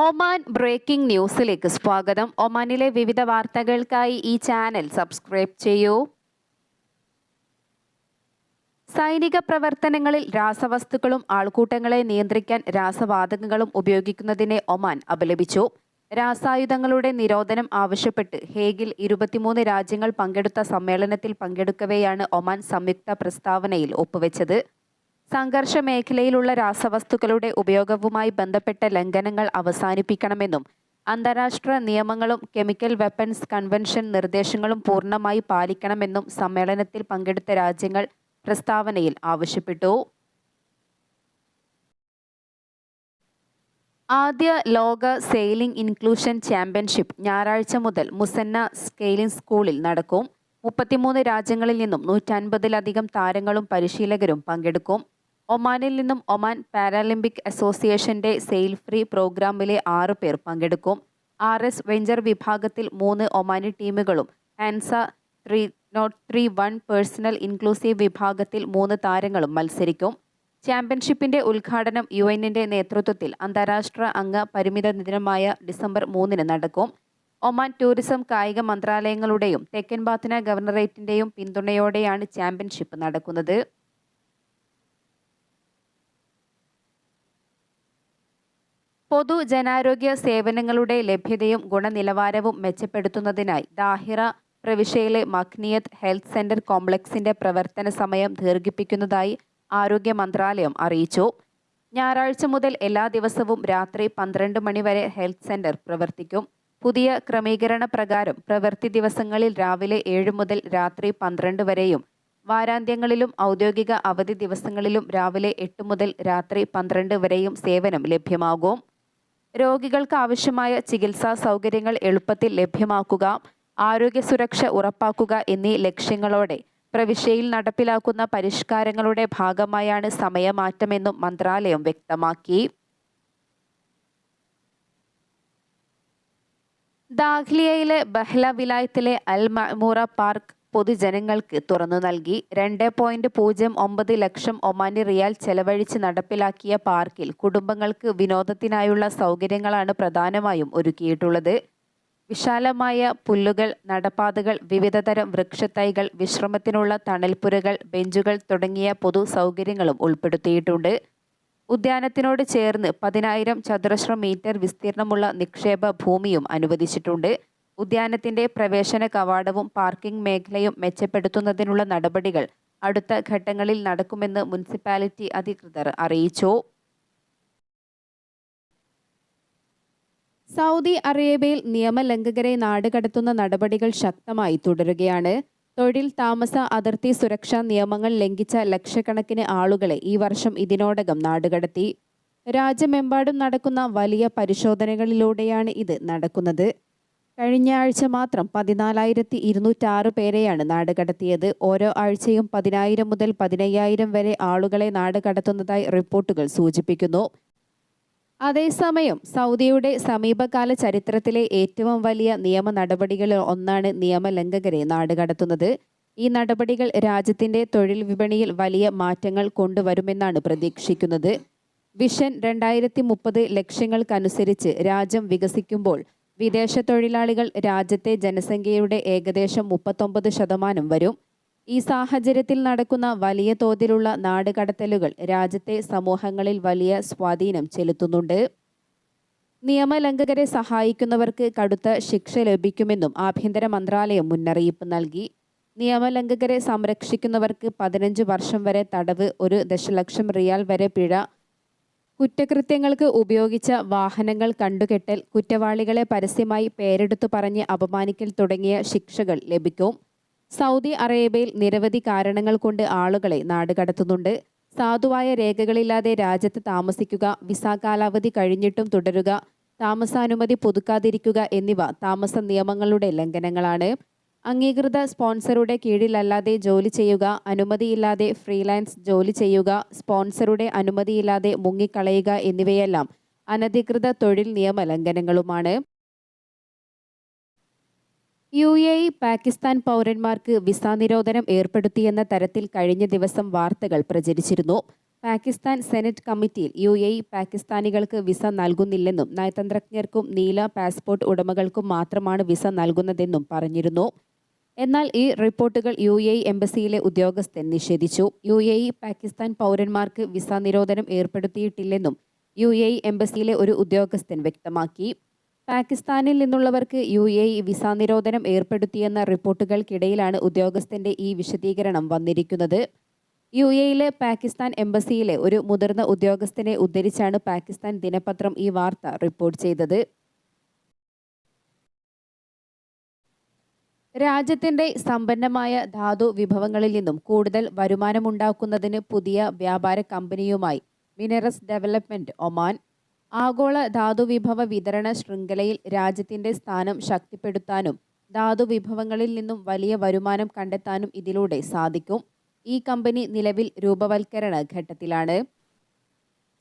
Oman breaking ന്യൂസിലേക്ക് സ്വാഗതം. ഒമാനിലെ വിവിധ വാർത്തകൾക്കായി ഈ ചാനൽ സബ്സ്ക്രൈബ് ചെയ്യൂ. സൈനിക പ്രവർത്തനങ്ങളിൽ രാസവസ്തുക്കളും ആൾക്കൂട്ടങ്ങളെ നിയന്ത്രിക്കാൻ രാസവാതകങ്ങളും ഉപയോഗിക്കുന്നതിനെ ഒമാൻ അപലപിച്ചു. രാസായുധങ്ങളുടെ നിരോധനം ആവശ്യപ്പെട്ട് ഹേഗിൽ ഇരുപത്തിമൂന്ന് രാജ്യങ്ങൾ പങ്കെടുത്ത സമ്മേളനത്തിൽ പങ്കെടുക്കവെയാണ് ഒമാൻ സംയുക്ത പ്രസ്താവനയിൽ ഒപ്പുവെച്ചത്. സംഘർഷ മേഖലയിലുള്ള രാസവസ്തുക്കളുടെ ഉപയോഗവുമായി ബന്ധപ്പെട്ട ലംഘനങ്ങൾ അവസാനിപ്പിക്കണമെന്നും അന്താരാഷ്ട്ര നിയമങ്ങളും കെമിക്കൽ വെപ്പൺസ് കൺവെൻഷൻ നിർദ്ദേശങ്ങളും പൂർണമായി പാലിക്കണമെന്നും സമ്മേളനത്തിൽ പങ്കെടുത്ത രാജ്യങ്ങൾ പ്രസ്താവനയിൽ ആവശ്യപ്പെട്ടു. ആദ്യ ലോക സെയിലിംഗ് ഇൻക്ലൂഷൻ ചാമ്പ്യൻഷിപ്പ് ഞായറാഴ്ച മുതൽ മുസന്ന സ്കെയിലിംഗ് സ്കൂളിൽ നടക്കും. മുപ്പത്തിമൂന്ന് രാജ്യങ്ങളിൽ നിന്നും നൂറ്റൻപതിലധികം താരങ്ങളും പരിശീലകരും പങ്കെടുക്കും. ഒമാനിൽ നിന്നും ഒമാൻ പാരാലിമ്പിക് അസോസിയേഷന്റെ സെയിൽ ഫ്രീ പ്രോഗ്രാമിലെ ആറ് പേർ പങ്കെടുക്കും. ആർ എസ് വെഞ്ചർ വിഭാഗത്തിൽ മൂന്ന് ഒമാനി ടീമുകളും Hansa three nought three one personal inclusive വിഭാഗത്തിൽ മൂന്ന് താരങ്ങളും മത്സരിക്കും. ചാമ്പ്യൻഷിപ്പിന്റെ ഉദ്ഘാടനം യു എന്നിന്റെ നേതൃത്വത്തിൽ അന്താരാഷ്ട്ര അംഗ പരിമിത ദിനമായ ഡിസംബർ മൂന്നിന് നടക്കും. ഒമാൻ ടൂറിസം കായിക മന്ത്രാലയങ്ങളുടെയും തെക്കൻ ബാത്തിന ഗവർണറേറ്റിന്റെയും പിന്തുണയോടെയാണ് ചാമ്പ്യൻഷിപ്പ് നടക്കുന്നത്. പൊതുജനാരോഗ്യ സേവനങ്ങളുടെ ലഭ്യതയും ഗുണനിലവാരവും മെച്ചപ്പെടുത്തുന്നതിനായി ദാഹിറ പ്രവിശ്യയിലെ മഖ്നിയത്ത് ഹെൽത്ത് സെന്റർ കോംപ്ലക്സിന്റെ പ്രവർത്തന സമയം ദീർഘിപ്പിക്കുന്നതായി ആരോഗ്യ മന്ത്രാലയം അറിയിച്ചു. ഞായറാഴ്ച മുതൽ എല്ലാ ദിവസവും രാത്രി പന്ത്രണ്ട് മണിവരെ ഹെൽത്ത് സെന്റർ പ്രവർത്തിക്കും. പുതിയ ക്രമീകരണ പ്രകാരം പ്രവൃത്തി ദിവസങ്ങളിൽ രാവിലെ ഏഴ് മുതൽ രാത്രി പന്ത്രണ്ട് വരെയും വാരാന്ത്യങ്ങളിലും ഔദ്യോഗിക അവധി ദിവസങ്ങളിലും രാവിലെ എട്ട് മുതൽ രാത്രി പന്ത്രണ്ട് വരെയും സേവനം ലഭ്യമാകും. രോഗികൾക്ക് ആവശ്യമായ ചികിത്സാ സൗകര്യങ്ങൾ എളുപ്പത്തിൽ ലഭ്യമാക്കുക ആരോഗ്യ സുരക്ഷ ഉറപ്പാക്കുക എന്നീ ലക്ഷ്യങ്ങളോടെ പ്രവിശ്യയിൽ നടപ്പിലാക്കുന്ന പരിഷ്കാരങ്ങളുടെ ഭാഗമായാണ് സമയമാറ്റമെന്നും മന്ത്രാലയം വ്യക്തമാക്കി. ദാഖ്ലിയയിലെ ബഹ്ല വിലായത്തിലെ അൽ മഅ്മൂറ പാർക്ക് പൊതുജനങ്ങൾക്ക് തുറന്നു നൽകി. രണ്ട് പോയിന്റ് പൂജ്യം ഒമ്പത് ലക്ഷം ഒമാനി റിയാൽ ചെലവഴിച്ച് നടപ്പിലാക്കിയ പാർക്കിൽ കുടുംബങ്ങൾക്ക് വിനോദത്തിനായുള്ള സൗകര്യങ്ങളാണ് പ്രധാനമായും ഒരുക്കിയിട്ടുള്ളത്. വിശാലമായ പുല്ലുകൾ നടപ്പാതകൾ വിവിധതരം വൃക്ഷത്തൈകൾ വിശ്രമത്തിനുള്ള തണൽപ്പുരകൾ ബെഞ്ചുകൾ തുടങ്ങിയ പൊതു സൗകര്യങ്ങളും ഉൾപ്പെടുത്തിയിട്ടുണ്ട്. ഉദ്യാനത്തിനോട് ചേർന്ന് പതിനായിരം ചതുരശ്ര മീറ്റർ വിസ്തീർണമുള്ള നിക്ഷേപ ഭൂമിയും അനുവദിച്ചിട്ടുണ്ട്. ഉദ്യാനത്തിന്റെ പ്രവേശന കവാടവും പാർക്കിംഗ് മേഖലയും മെച്ചപ്പെടുത്തുന്നതിനുള്ള നടപടികൾ അടുത്ത ഘട്ടങ്ങളിൽ നടക്കുമെന്ന് മുനിസിപ്പാലിറ്റി അധികൃതർ അറിയിച്ചു. സൗദി അറേബ്യയിൽ നിയമലംഘകരെ നാടുകടത്തുന്ന നടപടികൾ ശക്തമായി തുടരുകയാണ്. തൊഴിൽ താമസ അതിർത്തി സുരക്ഷാ നിയമങ്ങൾ ലംഘിച്ച ലക്ഷക്കണക്കിന് ആളുകളെ ഈ വർഷം ഇതിനോടകം നാടുകടത്തി. രാജ്യമെമ്പാടും നടക്കുന്ന വലിയ പരിശോധനകളിലൂടെയാണ് ഇത് നടക്കുന്നത്. കഴിഞ്ഞ ആഴ്ച മാത്രം പതിനാലായിരത്തി ഇരുന്നൂറ്റാറ് പേരെയാണ് നാട് കടത്തിയത്. ഓരോ ആഴ്ചയും പതിനായിരം മുതൽ പതിനയ്യായിരം വരെ ആളുകളെ നാട് കടത്തുന്നതായി റിപ്പോർട്ടുകൾ സൂചിപ്പിക്കുന്നു. അതേസമയം സൗദിയുടെ സമീപകാല ചരിത്രത്തിലെ ഏറ്റവും വലിയ നിയമ നടപടികളിൽ ഒന്നാണ് നിയമലംഘകരെ നാടുകടത്തുന്നത് ഈ നടപടികൾ രാജ്യത്തിന്റെ തൊഴിൽ വിപണിയിൽ വലിയ മാറ്റങ്ങൾ കൊണ്ടുവരുമെന്നാണ് പ്രതീക്ഷിക്കുന്നത്. വിഷൻ രണ്ടായിരത്തി മുപ്പത് ലക്ഷ്യങ്ങൾക്കനുസരിച്ച് രാജ്യം വികസിക്കുമ്പോൾ വിദേശ തൊഴിലാളികൾ രാജ്യത്തെ ജനസംഖ്യയുടെ ഏകദേശം മുപ്പത്തൊമ്പത് ശതമാനം വരും. ഈ സാഹചര്യത്തിൽ നടക്കുന്ന വലിയ തോതിലുള്ള നാടുകടത്തലുകൾ രാജ്യത്തെ സമൂഹങ്ങളിൽ വലിയ സ്വാധീനം ചെലുത്തുന്നുണ്ട്. നിയമലംഘകരെ സഹായിക്കുന്നവർക്ക് കടുത്ത ശിക്ഷ ലഭിക്കുമെന്നും ആഭ്യന്തര മന്ത്രാലയം മുന്നറിയിപ്പ് നൽകി. നിയമലംഘകരെ സംരക്ഷിക്കുന്നവർക്ക് പതിനഞ്ച് വർഷം വരെ തടവ് ഒരു ദശലക്ഷം റിയാൽ വരെ പിഴ കുറ്റകൃത്യങ്ങൾക്ക് ഉപയോഗിച്ച വാഹനങ്ങൾ കണ്ടുകെട്ടൽ കുറ്റവാളികളെ പരസ്യമായി പേരെടുത്തു പറഞ്ഞ് അപമാനിക്കൽ തുടങ്ങിയ ശിക്ഷകൾ ലഭിക്കും. സൗദി അറേബ്യയിൽ നിരവധി കാരണങ്ങൾ കൊണ്ട് ആളുകളെ നാടുകടത്തുന്നുണ്ട് സാധുവായ രേഖകളില്ലാതെ രാജ്യത്ത് താമസിക്കുക വിസ കാലാവധി കഴിഞ്ഞിട്ടും തുടരുക താമസാനുമതി പുതുക്കാതിരിക്കുക എന്നിവ താമസ നിയമങ്ങളുടെ ലംഘനങ്ങളാണ്. അംഗീകൃത സ്പോൺസറുടെ കീഴിലല്ലാതെ ജോലി ചെയ്യുക അനുമതിയില്ലാതെ ഫ്രീലാൻസ് ജോലി ചെയ്യുക സ്പോൺസറുടെ അനുമതിയില്ലാതെ മുങ്ങിക്കളയുക എന്നിവയെല്ലാം അനധികൃത തൊഴിൽ നിയമ ലംഘനങ്ങളുമാണ് യു എ ഇ പാകിസ്ഥാൻ പൗരന്മാർക്ക് വിസ നിരോധനം ഏർപ്പെടുത്തിയെന്ന തരത്തിൽ കഴിഞ്ഞ ദിവസം വാർത്തകൾ പ്രചരിച്ചിരുന്നു. പാകിസ്ഥാൻ സെനറ്റ് കമ്മിറ്റിയിൽ യു എ ഇ പാകിസ്ഥാനികൾക്ക് വിസ നൽകുന്നില്ലെന്നും നയതന്ത്രജ്ഞർക്കും നീല പാസ്പോർട്ട് ഉടമകൾക്കും മാത്രമാണ് വിസ നൽകുന്നതെന്നും പറഞ്ഞിരുന്നു. എന്നാൽ ഈ റിപ്പോർട്ടുകൾ യു എ എംബസിയിലെ ഉദ്യോഗസ്ഥൻ നിഷേധിച്ചു. യു എ പാകിസ്ഥാൻ പൗരന്മാർക്ക് വിസ നിരോധനം ഏർപ്പെടുത്തിയിട്ടില്ലെന്നും യു എ എംബസിയിലെ ഒരു ഉദ്യോഗസ്ഥൻ വ്യക്തമാക്കി. പാകിസ്ഥാനിൽ നിന്നുള്ളവർക്ക് യു എ വിസ നിരോധനം ഏർപ്പെടുത്തിയെന്ന റിപ്പോർട്ടുകൾക്കിടയിലാണ് ഉദ്യോഗസ്ഥന്റെ ഈ വിശദീകരണം വന്നിരിക്കുന്നത്. യു എയിലെ പാകിസ്ഥാൻ എംബസിയിലെ ഒരു മുതിർന്ന ഉദ്യോഗസ്ഥനെ ഉദ്ധരിച്ചാണ് പാകിസ്ഥാൻ ദിനപത്രം ഈ വാർത്ത റിപ്പോർട്ട് ചെയ്തത്. രാജ്യത്തിന്റെ സമ്പന്നമായ ധാതു വിഭവങ്ങളിൽ നിന്നും കൂടുതൽ വരുമാനമുണ്ടാക്കുന്നതിന് പുതിയ വ്യാപാര കമ്പനിയുമായി മിനറസ് ഡെവലപ്മെന്റ് ഒമാൻ ആഗോള ധാതു വിഭവ വിതരണ ശൃംഖലയിൽ രാജ്യത്തിന്റെ സ്ഥാനം ശക്തിപ്പെടുത്താനും ധാതു വിഭവങ്ങളിൽ നിന്നും വലിയ വരുമാനം കണ്ടെത്താനും ഇതിലൂടെ സാധിക്കും. ഈ കമ്പനി നിലവിൽ രൂപവൽക്കരണ ഘട്ടത്തിലാണ്.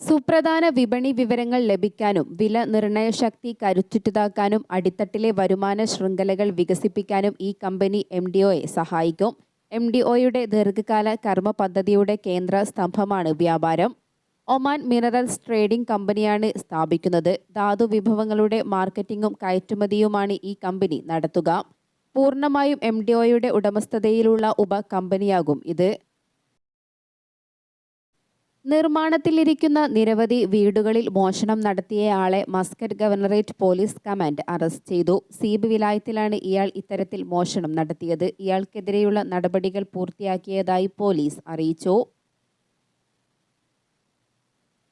സുപ്രധാന വിപണി വിവരങ്ങൾ ലഭിക്കാനും വില നിർണയ ശക്തി കരുത്തുറ്റതാക്കാനും അടിത്തട്ടിലെ വരുമാന ശൃംഖലകൾ വികസിപ്പിക്കാനും ഈ കമ്പനി എം ഡി ഒയെ സഹായിക്കും. എം ഡി ഒയുടെ ദീർഘകാല കർമ്മ പദ്ധതിയുടെ കേന്ദ്ര സ്തംഭമാണ് വ്യാപാരം. ഒമാൻ മിനറൽസ് ട്രേഡിംഗ് കമ്പനിയാണ് സ്ഥാപിക്കുന്നത്. ധാതു വിഭവങ്ങളുടെ മാർക്കറ്റിംഗും കയറ്റുമതിയുമാണ് ഈ കമ്പനി നടത്തുക. പൂർണമായും എം ഡി ഒയുടെ ഉടമസ്ഥതയിലുള്ള ഉപ കമ്പനിയാകും ഇത്. നിർമ്മാണത്തിലിരിക്കുന്ന നിരവധി വീടുകളിൽ മോഷണം നടത്തിയയാളെ Muscat governorate police command arrest ചെയ്തു. സീബ് വിലായത്തിലാണ് ഇയാൾ ഇത്തരത്തിൽ മോഷണം നടത്തിയത്. ഇയാൾക്കെതിരെയുള്ള നടപടികൾ പൂർത്തിയാക്കിയതായി പോലീസ് അറിയിച്ചു.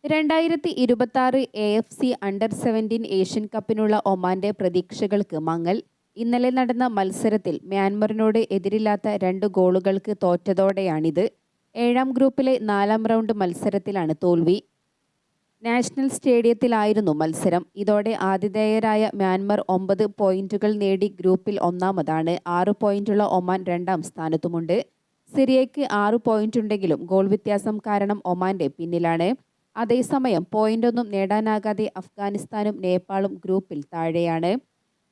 രണ്ടായിരത്തി ഇരുപത്തി ആറ് A F C under seventeen Asian കപ്പിനുള്ള ഒമാന്റെ പ്രതീക്ഷകൾക്ക് മങ്ങൽ. ഇന്നലെ നടന്ന മത്സരത്തിൽ മ്യാൻമറിനോട് എതിരില്ലാത്ത രണ്ട് ഗോളുകൾക്ക് തോറ്റതോടെയാണിത്. ഏഴാം ഗ്രൂപ്പിലെ നാലാം റൗണ്ട് മത്സരത്തിലാണ് തോൽവി. നാഷണൽ സ്റ്റേഡിയത്തിലായിരുന്നു മത്സരം. ഇതോടെ ആതിഥേയരായ മ്യാൻമർ ഒമ്പത് പോയിന്റുകൾ നേടി ഗ്രൂപ്പിൽ ഒന്നാമതാണ്. ആറ് പോയിന്റുള്ള ഒമാൻ രണ്ടാം സ്ഥാനത്തുമുണ്ട്. സിറിയയ്ക്ക് ആറ് പോയിന്റുണ്ടെങ്കിലും ഗോൾ വ്യത്യാസം കാരണം ഒമാന്റെ പിന്നിലാണ്. അതേസമയം പോയിന്റൊന്നും നേടാനാകാതെ അഫ്ഗാനിസ്ഥാനും നേപ്പാളും ഗ്രൂപ്പിൽ താഴെയാണ്.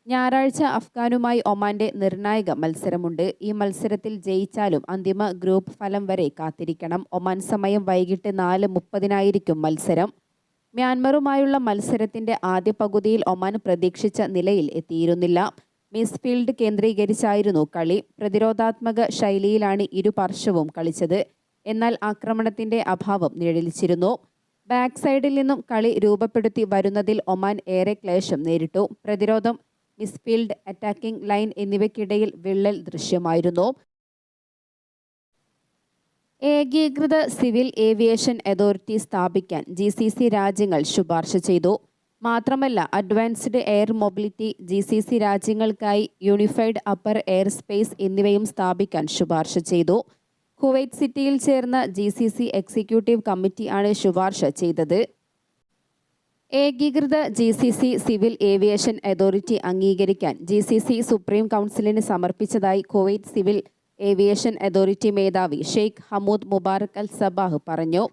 ഞായറാഴ്ച അഫ്ഗാനുമായി ഒമാന്റെ നിർണായക മത്സരമുണ്ട്. ഈ മത്സരത്തിൽ ജയിച്ചാലും അന്തിമ ഗ്രൂപ്പ് ഫലം വരെ കാത്തിരിക്കണം. ഒമാൻ സമയം വൈകിട്ട് നാല് മുപ്പതിനായിരിക്കും മത്സരം. മ്യാൻമറുമായുള്ള മത്സരത്തിന്റെ ആദ്യ പകുതിയിൽ ഒമാൻ പ്രതീക്ഷിച്ച നിലയിൽ എത്തിയിരുന്നില്ല. മിസ്ഫീൽഡ് കേന്ദ്രീകരിച്ചായിരുന്നു കളി. പ്രതിരോധാത്മക ശൈലിയിലാണ് ഇരുപാർശ്വവും കളിച്ചത്. എന്നാൽ ആക്രമണത്തിന്റെ അഭാവം നിഴലിച്ചിരുന്നു. ബാക്ക് സൈഡിൽ നിന്നും കളി രൂപപ്പെടുത്തി വരുന്നതിൽ ഒമാൻ ഏറെ ക്ലേശം നേരിട്ടു. പ്രതിരോധം മിസ്ഫീൽഡ് അറ്റാക്കിംഗ് ലൈൻ എന്നിവയ്ക്കിടയിൽ വിള്ളൽ ദൃശ്യമായിരുന്നു. ഏകീകൃത സിവിൽ ഏവിയേഷൻ അതോറിറ്റി സ്ഥാപിക്കാൻ ജി സി സി രാജ്യങ്ങൾ ശുപാർശ ചെയ്തു. മാത്രമല്ല advanced air mobility G C C രാജ്യങ്ങൾക്കായി unified upper air space എന്നിവയും സ്ഥാപിക്കാൻ ശുപാർശ ചെയ്തു. കുവൈറ്റ് സിറ്റിയിൽ ചേർന്ന G C C executive committee ആണ് ശുപാർശ ചെയ്തത്. ഏകീകൃത G C C civil aviation authority അംഗീകരിക്കാൻ ജി സി സി സുപ്രീം കൗൺസിലിന് സമർപ്പിച്ചതായി കുവൈറ്റ് സിവിൽ ഏവിയേഷൻ അതോറിറ്റി മേധാവി Sheikh Hamoud Mubarak Al Sabah പറഞ്ഞു.